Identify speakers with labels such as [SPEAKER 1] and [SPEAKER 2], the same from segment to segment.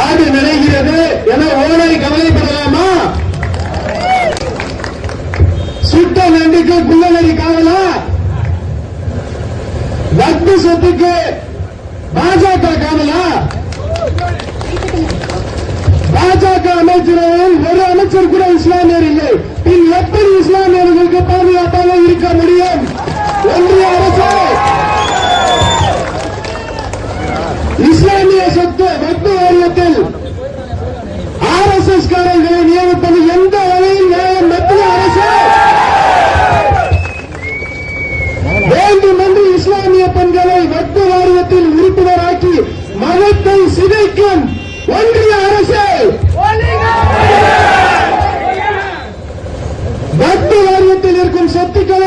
[SPEAKER 1] காடு நினைக்கிறது என ஓடை கவலைப்படலாமா? சுட்ட நண்டுக்கு குள்ளநடி காவலா? வத்து சொத்துக்கு பாஜக காவலா? பாஜக அமைச்சரவையில் ஒரு அமைச்சர் கூட இஸ்லாமியர் இல்லை. பின் எப்படி இஸ்லாமியர்களுக்கு பாதுகாப்பாக இருக்க முடியும்? ஒன்றிய அரசு! இஸ்லாமிய சொத்து வக்பு வாரியத்தில் ஆர் எஸ் எஸ் காரர்களை நியமிப்பது எந்த வகையில் நியாயம்? மத்திய அரசு. வேண்டுமென்று இஸ்லாமிய பெண்களை வக்பு வாரியத்தில் உறுப்பினராக்கி மதத்தை சிதைக்கும் ஒன்றிய அரசு.
[SPEAKER 2] வக்பு வாரியத்தில் இருக்கும் சொத்துக்கள்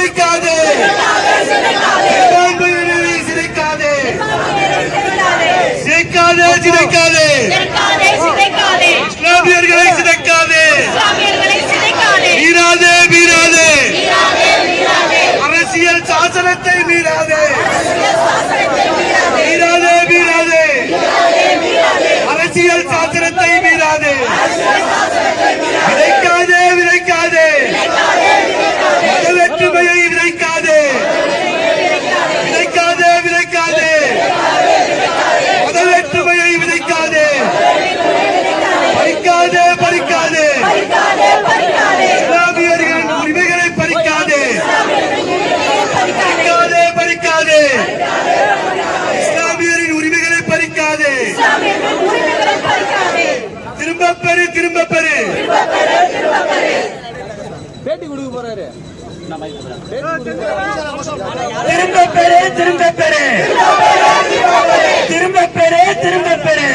[SPEAKER 2] சிதைக்காதே. சிதைக்காதே. சிதைக்காதே. சிதைக்காதே இஸ்லாமியர்களை சிதைக்காதே. மீறாதே மீறாதே. அரசியல் சாசனத்தை மீறாதே. திரும்ப பெரு திரும்ப பெரு திரும்ப பெரு திரும்ப பெரு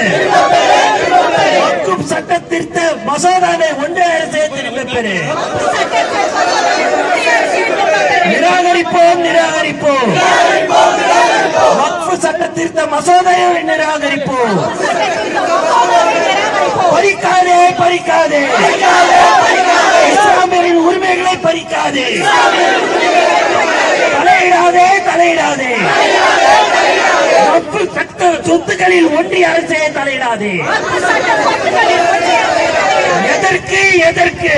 [SPEAKER 2] வக்கும் சட்ட திருத்த மசோதாவை ஒன்றிய அரசே திரும்ப பெரு நிராகரிப்போம் நிராகரிப்போம். வக்ஃபு சட்ட
[SPEAKER 3] திருத்த மசோதாவை நிராகரிப்போம். பறிக்காதே பறிக்காதே பறிக்காதே. இஸ்லாமியரின் உரிமைகளை பறிக்காதே. தலையிடாதே தலையிடாதே. வக்ஃபு சட்ட சொத்துக்களில் ஒன்றிய அரசே தலையிடாதே. எதற்கு எதற்கு?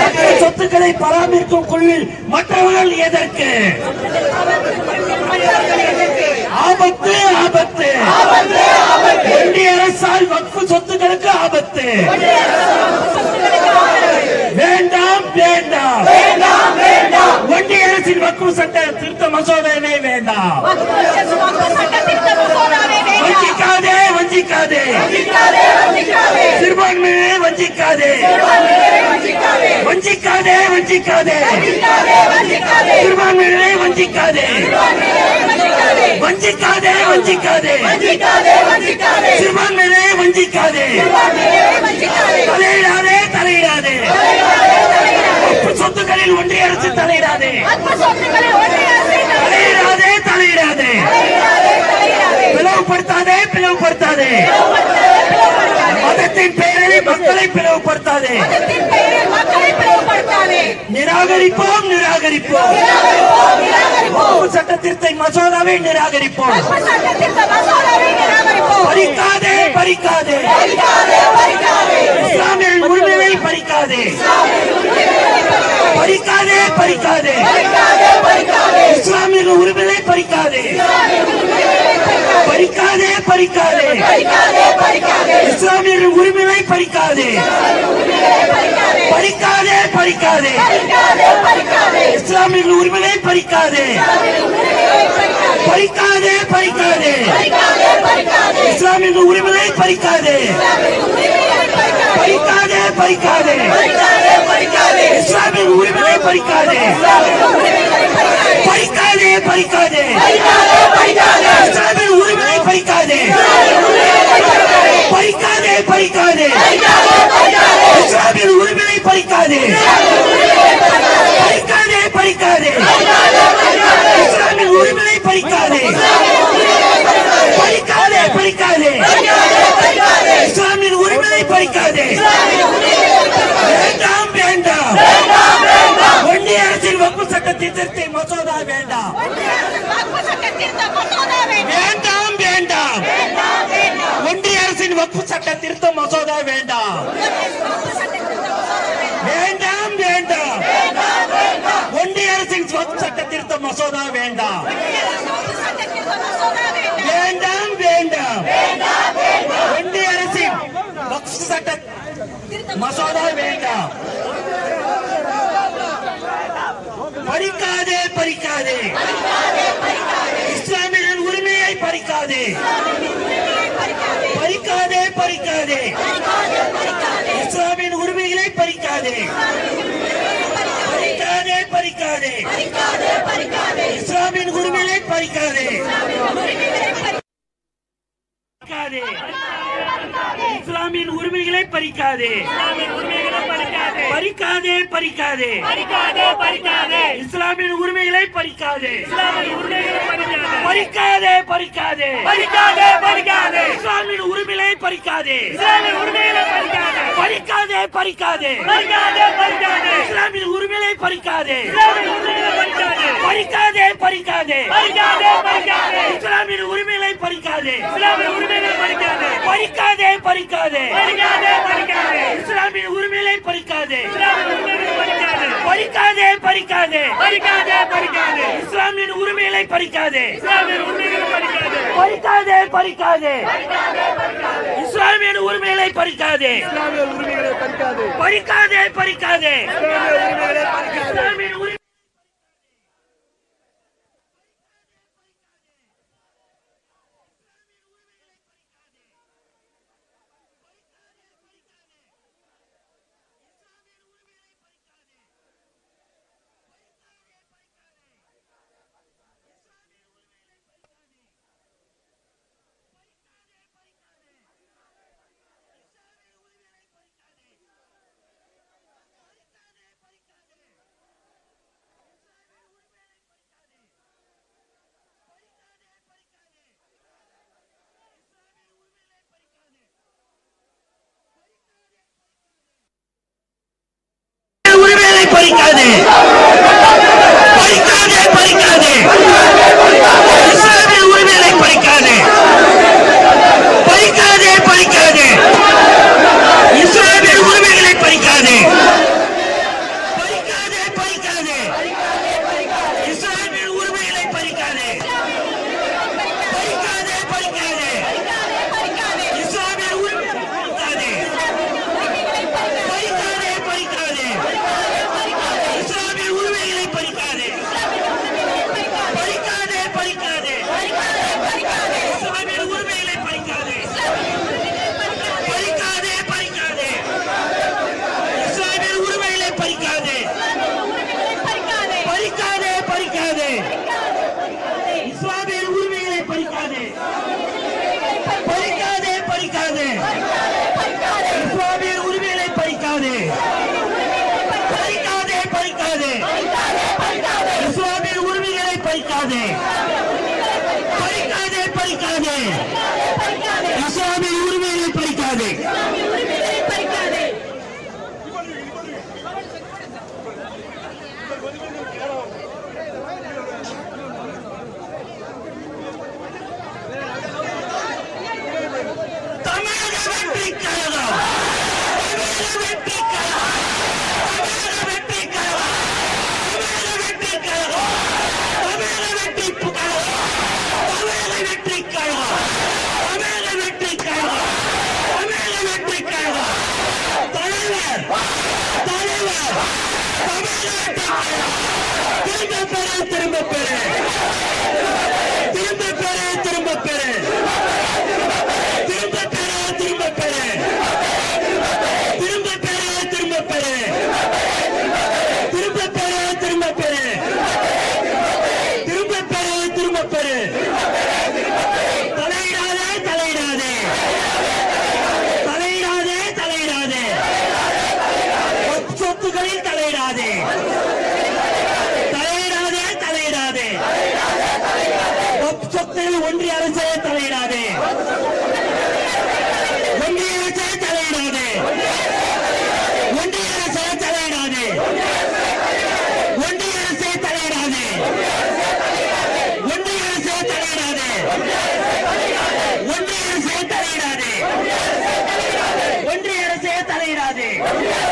[SPEAKER 3] மற்ற சொத்துக்களை பராமரிக்கும் குழுவில் மற்றவர்கள் எதற்கு? ஆபத்து ஆபத்து. ஒன்றிய அரசால் வக்ஃபு சொத்துக்களுக்கு ஆபத்து வேண்டாம் வேண்டாம் ஒன்றிய அரசின் வக்ஃபு சட்ட திருத்த மசோதாவே வேண்டாம் வஞ்சிக்காதே வஞ்சிக்காதே சிறுபான்மையை வஞ்சிக்காதே. வஞ்சிக்காதே. வஞ்சிக்காதே சிறுபான்மையினரை வஞ்சிக்காதே வஞ்சிக்காதே. வஞ்சிக்காதே. சிறுபான்மையினரை வஞ்சிக்காதே. தலையிடாதே தலையிடாதே. சொத்துக்களில் ஒன்றிய அரசு தலையிடாதே. தலையிடாதே. தலையிடாதே பிளவுபடுத்தாதே. பிளவுபடுத்தாதே மக்களை பிளவுபடுத்தாதே. நிராகரிப்போம் நிராகரிப்போம். சட்ட திருத்த மசோதாவை நிராகரிப்போம். பறிக்காதே பறிக்காதே. இஸ்லாமியரின் உரிமையை பறிக்காதே. பறிக்காதே. பறிக்காதே இஸ்லாமியரின் உரிமையை பறிக்காதே. பறிக்காதே பறிக்காதே இஸ்லாமியரின் உரிமையை பறிக்காதே பறிக்காதே பறிக்காதே இஸ்லாமியரின் உரிமையை பறிக்காதே பறிக்காதே பறிக்காதே இஸ்லாமியரின் உரிமையை பறிக்காதே பறிக்காதே பறிக்காதே இஸ்லாமியரின் உரிமையை பறிக்காதே பறிக்காதே பறிக்காதே இஸ்லாமியரின் உரிமையை பறிக்காதே. பறிக்காதே பறிக்காதே இஸ்லாமியர் உரிமையை பறிக்காதே பறிக்காதே பறிக்காதே இஸ்லாமியர் உரிமையை பறிக்காதே பறிக்காதே பறிக்காதே இஸ்லாமியர் உரிமையை பறிக்காதே வேண்டாம் வேண்டாம் ஒன்றிய அரசின் வகுப்பு சட்டத்தை திருத்தி மசோதா வேண்டாம் வேண்டாம் வேண்டாம் ஒன்றிய அரசின் வகுப்பு சட்ட திருத்த மசோதா வேண்டாம். வேண்டாம் வேண்டாம். ஒன்றிய அரசின் சொத்து சட்ட திருத்த மசோதா வேண்டாம். வேண்டாம் வேண்டாம். ஒன்றிய அரசின் சட்ட மசோதா வேண்டாம். பறிக்காதே பறிக்காதே. இஸ்லாமியரின் உரிமையை பறிக்காதே. பறிக்காதே. இஸ்லாமின் உரிமைகளை பறிக்காதே. பறிக்காதே பறிக்காதே. இஸ்லாமின் உரிமைகளை பறிக்காதே. பறிக்காதே. இஸ்லாமியின் உரிமைகளை பறிக்காதே. பறிக்காதே பறிக்காதே. இஸ்லாமியின் உரிமைகளை பறிக்காதே. பறிக்காதே. பறிக்காதே இஸ்லாமியின் உரிமைகளை பறிக்காதே. பறிக்காதே. பறிக்காதே இஸ்லாமியின் உரிமைகளை பறிக்காதே. பறிக்காதே. பறிக்காதே இஸ்லாமியின் உரிமைகளை பறிக்காதே பறிக்காதே பறிக்காதே இஸ்லாமியின் உரிமைகளை பறிக்காதே பறிக்காதே பறிக்காதே இஸ்லாமியின் உரிமைகளை பறிக்காதே பறிக்காதே பறிக்காதே இஸ்லாமியின் உரிமைகளை பறிக்காதே பறிக்காதே பறிக்காதே இஸ்லாமியின் உரிமை பறிக்காதே. பறிக்காதே பறிக்காதே. દે. પડીકા દે પડીકા દે. பெறு திரும்ப பெறு
[SPEAKER 4] ವಂದನೆ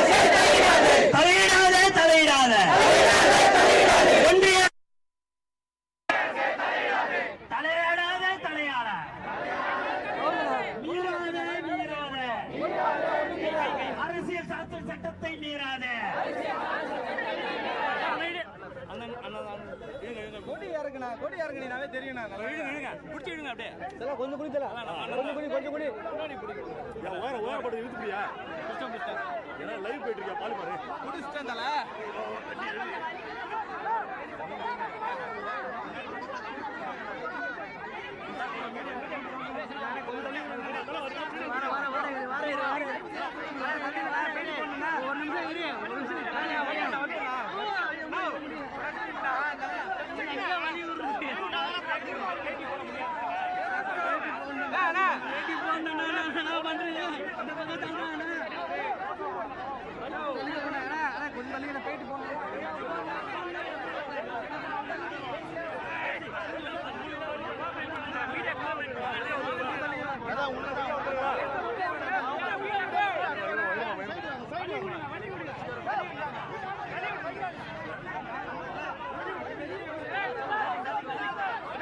[SPEAKER 4] போயிட்டு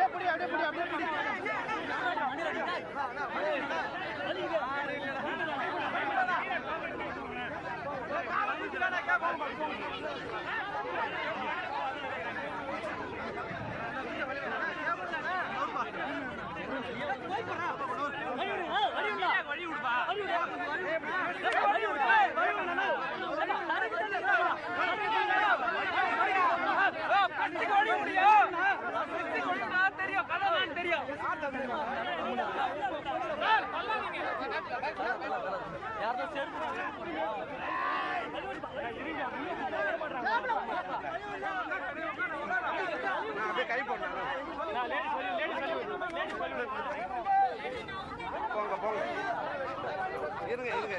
[SPEAKER 5] அப்படியே அப்படியே அப்படியே அப்படியே வழி விடுப்பா வழி விடுப்பா அப்படியே கை போட்டேன் போங்க போங்க. இருங்க இருங்க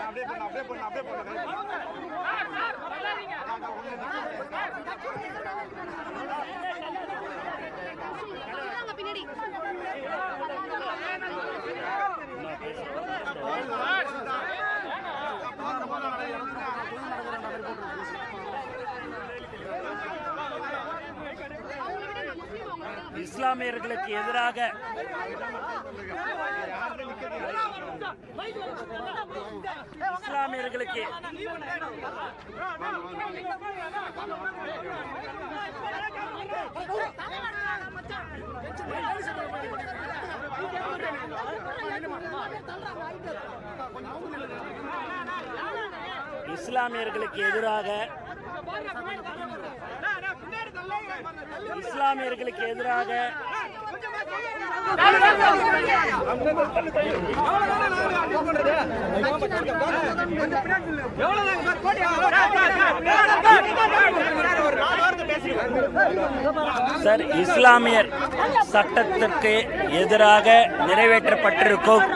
[SPEAKER 4] அப்படியே பண்ண அப்படியே பண்ண அப்படியே பண்ண பின்னாடி
[SPEAKER 3] இஸ்லாமியர்களுக்கு எதிராக இஸ்லாமியர்களுக்கு இஸ்லாமியர்களுக்கு எதிராக இஸ்லாமியர்களுக்கு எதிராக சார் இஸ்லாமியர் சட்டத்திற்கு எதிராக நிறைவேற்றப்பட்டிருக்கும்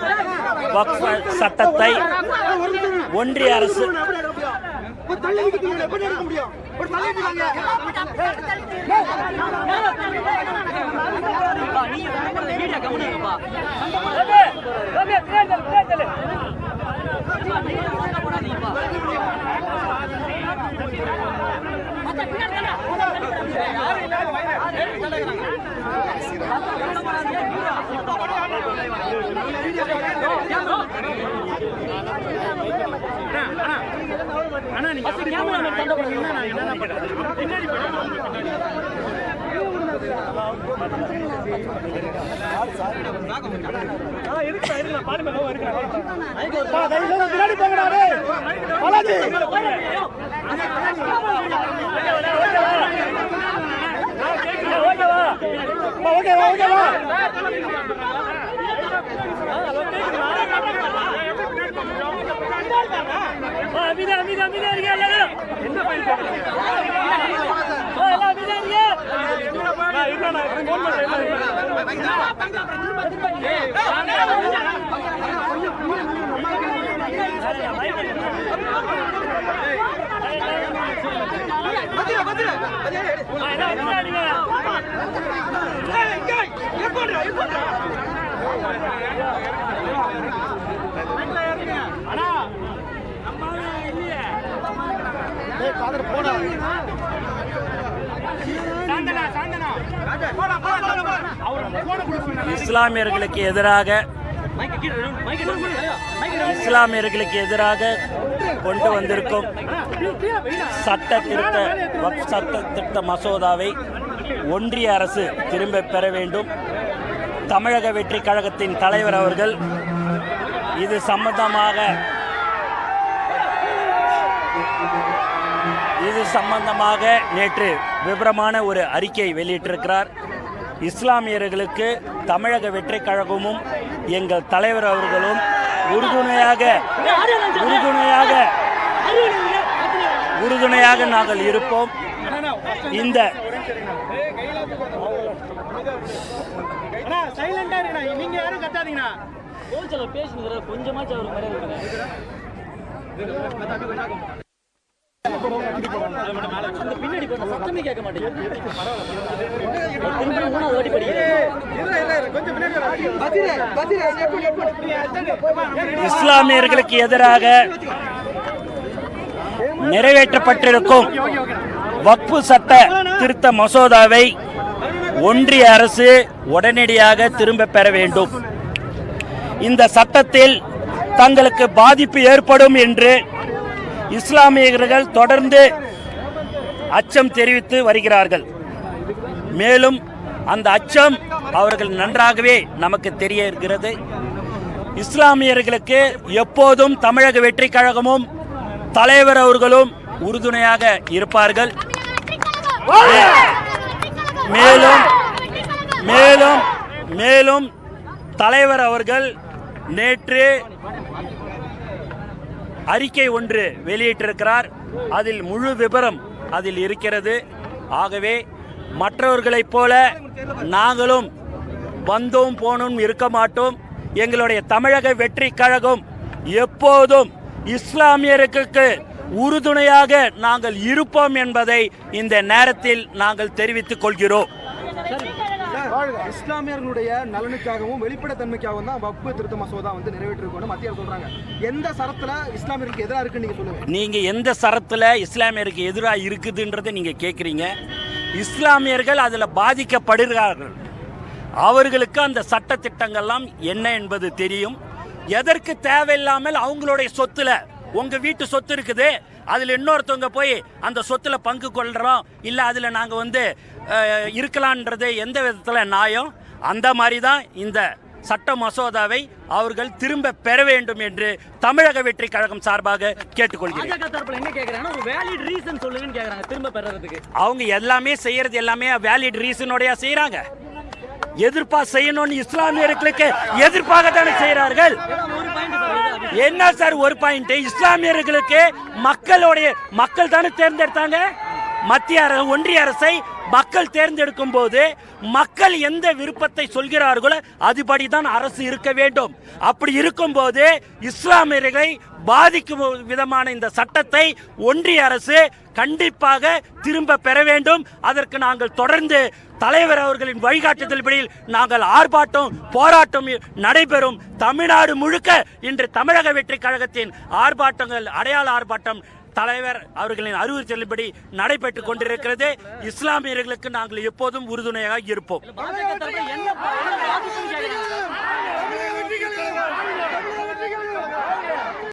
[SPEAKER 3] சட்டத்தை ஒன்றிய அரசு ஒரு தள்ளி
[SPEAKER 5] விட்டு எப்படி எடுக்க முடியும் ஒரு தள்ளி விட்டாங்க யாரு ஆனா நீங்க என்னென்ன பண்றது? பின்னாடி
[SPEAKER 3] ஓகேவா? ஓகேவா என்ன பண்ற இஸ்லாமியர்களுக்கு எதிராக இஸ்லாமியர்களுக்கு எதிராக கொண்டு வந்திருக்கும் சட்ட திருத்த சட்ட திருத்த மசோதாவை ஒன்றிய அரசு திரும்ப பெற வேண்டும். தமிழக வெற்றி கழகத்தின் தலைவர் அவர்கள் இது சம்பந்தமாக இது சம்பந்தமாக நேற்று விவரமான ஒரு அறிக்கை வெளியிட்டிருக்கிறார். இஸ்லாமியர்களுக்கு தமிழக வெற்றி கழகமும் எங்கள் தலைவர் அவர்களும் உறுதுணையாக உறுதுணையாக உறுதுணையாக நாங்கள் இருப்போம். இந்த
[SPEAKER 5] அண்ணா சைலண்டா
[SPEAKER 3] இஸ்லாமியர்களுக்கு எதிராக நிறைவேற்றப்பட்டிருக்கும் வக்ஃபு சட்ட திருத்த மசோதாவை ஒன்றிய அரசு உடனடியாக திரும்ப பெற வேண்டும். இந்த சட்டத்தில் தங்களுக்கு பாதிப்பு ஏற்படும் என்று இஸ்லாமியர்கள் தொடர்ந்து அச்சம் தெரிவித்து வருகிறார்கள். மேலும் அந்த அச்சம் அவர்கள் நன்றாகவே நமக்கு தெரிய இருக்கிறது. இஸ்லாமியர்களுக்கு எப்போதும் தமிழக வெற்றி கழகமும் தலைவர் அவர்களும் உறுதுணையாக இருப்பார்கள். மேலும் மேலும் மேலும் தலைவர் அவர்கள் நேற்று அறிக்கை ஒன்று வெளியிட்டிருக்கிறார். அதில் முழு விபரம் அதில் இருக்கிறது. ஆகவே மற்றவர்களைப் போல நாங்களும் வந்தோம் போனும் இருக்க மாட்டோம். எங்களுடைய தமிழக வெற்றி கழகம் எப்போதும் இஸ்லாமியருக்கு உறுதுணையாக நாங்கள் இருப்போம் என்பதை இந்த நேரத்தில் நாங்கள் தெரிவித்துக் கொள்கிறோம்.
[SPEAKER 5] இஸ்லாமியர்களுடைய நலனுக்காகவும் வெளிப்படைத்தன்மைக்காகவும் தான் வக்பு திருத்த மசோதா வந்து நிறைவேற்றிருக்கோம்னு மத்திய அரசு சொல்றாங்க. எந்த சரத்துல இஸ்லாமியருக்கு எதிராக இருக்குன்னு நீங்க சொல்லுங்க.
[SPEAKER 3] நீங்க எந்த சரத்துல இஸ்லாமியருக்கு எதிராக இருக்குதுன்றதை நீங்க கேட்குறீங்க இஸ்லாமியர்கள் அதில் பாதிக்கப்படுகிறார்கள். அவர்களுக்கு அந்த சட்ட திட்டங்கள்லாம் என்ன என்பது தெரியும். எதற்கு தேவையில்லாமல் அவங்களுடைய சொத்துல உங்க வீட்டு சொத்து இருக்குது அதுல இன்னொருத்தவங்க போய் அந்த சொத்துல பங்கு கொள்றோம். இல்ல அதுல நாங்க வந்து இருக்கலான்றது எந்த விதத்துல நியாயம்? அந்த மாதிரி தான் இந்த சட்ட மசோதாவை அவர்கள் திரும்ப பெற வேண்டும் என்று தமிழக வெற்றி கழகம் சார்பாக கேட்டுக்கொள்கிறேன். அவங்க எல்லாமே செய்யறது எல்லாமே வேலிட் ரீசனோடய செய்யறாங்க எதிர்ப்பா செய்யணும்னு இஸ்லாமியர்களுக்கு எதிர்ப்பாக தானே
[SPEAKER 6] சார்
[SPEAKER 3] என்ன சார் ஒரு பாயிண்ட் இஸ்லாமியர்களுக்கு மக்களுடைய மக்கள் தானே தேர்ந்தெடுத்தாங்க? மத்திய அரசு ஒன்றிய அரசை மக்கள் தேர்ந்தெடுக்கும் போது மக்கள் எந்த விருப்பத்தை சொல்கிறார்களோ அதுபடி தான் அரசு இருக்க வேண்டும். அப்படி இருக்கும்போது இஸ்லாமியர்களை பாதிக்கும் விதமான இந்த சட்டத்தை ஒன்றிய அரசு கண்டிப்பாக திரும்ப பெற வேண்டும். அதற்கு நாங்கள் தொடர்ந்து தலைவர் அவர்களின் வழிகாட்டுதல்படியில் நாங்கள் ஆர்ப்பாட்டம் போராட்டம் நடைபெறும். தமிழ்நாடு முழுக்க இன்று தமிழக வெற்றி கழகத்தின் ஆர்ப்பாட்டங்கள் அடையாள ஆர்ப்பாட்டம் தலைவர் அவர்களின் அறிவுறுத்தலின்படி நடைபெற்றுக் கொண்டிருக்கிறது. இஸ்லாமியர்களுக்கு நாங்கள் எப்போதும் உறுதுணையாக இருப்போம்.